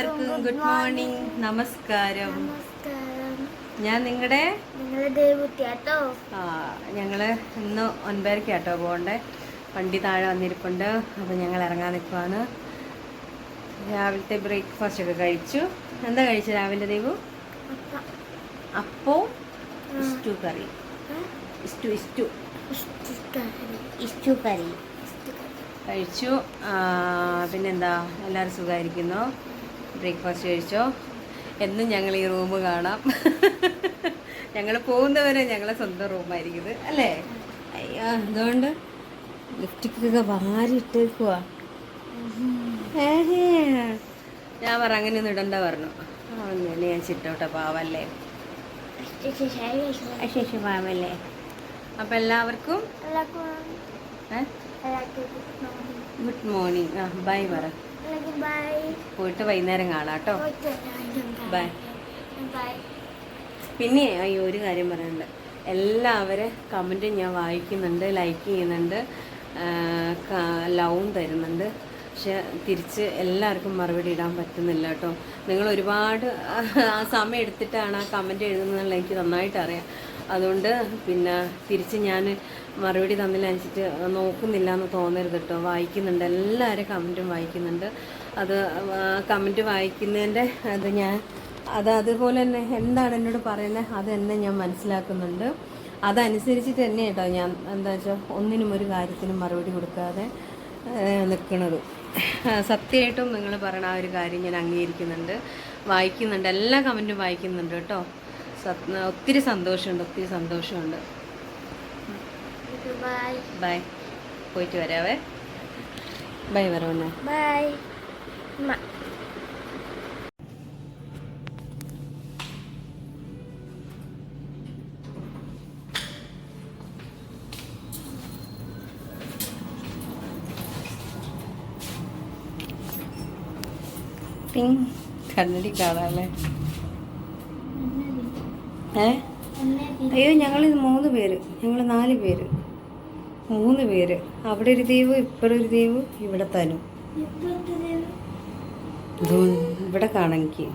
എല്ലാവർക്കും good morning നമസ്കാരം. ഞാൻ നിങ്ങളുടെ ആ ഞങ്ങൾ ഇന്ന് ഒൻപതരക്ക് കേട്ടോ പോകണ്ടേ. വണ്ടി താഴെ വന്നിരിപ്പുണ്ട്. അപ്പോൾ ഞങ്ങൾ ഇറങ്ങാൻ നിൽക്കുവാണ് രാവിലത്തെ ബ്രേക്ക്ഫാസ്റ്റ് ഒക്കെ കഴിച്ചു. എന്താ കഴിച്ചു രാവിലെ ദൈവം? അപ്പോ. ഇസ്റ്റു കറി. Stew stew. ഇസ്റ്റു കറി. കഴിച്ചു. പിന്നെന്താ? എല്ലാവരും സുഖമായിരിക്കുന്നോ ബ്രേക്ക്ഫാസ്റ്റ് കഴിച്ചോ? എന്നും ഞങ്ങൾ ഈ റൂം കാണാം. ഞങ്ങൾ പോകുന്നവരെ ഞങ്ങളെ സ്വന്തം റൂമായിരിക്കും അല്ലേ? അയ്യോ അതുകൊണ്ട് ലിഫ്റ്റിക്കൊക്കെ വാരി ഇട്ടേക്കുവാ. ഞാൻ പറ അങ്ങനെ ഒന്നും ഇടണ്ട പറഞ്ഞു. അങ്ങനെ ഞാൻ ചിട്ടോട്ടെ പാവല്ലേ? ശേഷി പാവല്ലേ? അപ്പം എല്ലാവർക്കും? Good morning. ആ ബൈ പറ. പോയിട്ട് വൈകുന്നേരം കാണാം കേട്ടോ. ബൈ പിന്നെ അയ്യോ ഒരു കാര്യം പറയാനുണ്ട്. എല്ലാവരെ കമന്റും ഞാൻ വായിക്കുന്നുണ്ട് ലൈക്ക് ചെയ്യുന്നുണ്ട് ലവും തരുന്നുണ്ട്. പക്ഷെ തിരിച്ച് എല്ലാവർക്കും മറുപടി ഇടാൻ പറ്റുന്നില്ല കേട്ടോ. നിങ്ങൾ ഒരുപാട് ആ സമയം എടുത്തിട്ടാണ് ആ കമന്റ് എഴുതുന്നതെന്നുള്ള എനിക്ക് നന്നായിട്ട് അറിയാം. അതുകൊണ്ട് പിന്നെ തിരിച്ച് ഞാൻ മറുപടി തന്നില്ല വെച്ചിട്ട് നോക്കുന്നില്ല എന്ന് തോന്നരുത് കേട്ടോ. വായിക്കുന്നുണ്ട് എല്ലാവരും കമന്റും വായിക്കുന്നുണ്ട്. അത് കമന്റ് വായിക്കുന്നതിന്റെ അത് ഞാൻ അത് അതുപോലെ തന്നെ എന്താണ് എന്നോട് പറയുന്നത് അത് തന്നെ ഞാൻ മനസ്സിലാക്കുന്നുണ്ട്. അതനുസരിച്ചിട്ട് തന്നെ കേട്ടോ ഞാൻ എന്താ വെച്ചാൽ ഒന്നിനും ഒരു കാര്യത്തിനും മറുപടി കൊടുക്കാതെ നിൽക്കുന്നത് സത്യമായിട്ടും നിങ്ങൾ പറയണ ആ ഒരു കാര്യം ഞാൻ അംഗീകരിക്കുന്നുണ്ട്. വായിക്കുന്നുണ്ട് എല്ലാ കമന്റും വായിക്കുന്നുണ്ട് കേട്ടോ. സത്- ഒത്തിരി സന്തോഷമുണ്ട് ഒത്തിരി സന്തോഷമുണ്ട്. ബൈ ബൈ പോയിട്ട് വരാവേ. ബൈ വരവണ്ണേ. ബൈ ടിങ് കണ്ണടി കാണാല്ലേ? ഏ? അയ്യോ ഞങ്ങൾ മൂന്ന് പേര്. ഞങ്ങൾ നാല് പേര്. മൂന്ന് പേര്. അവിടെ ഒരു ദ്വീപ് ഇപ്പഴൊരു ഒരു ദ്വീപ് ഇവിടെ തനും. ഇവിടെ കാണാൻ എനിക്ക്.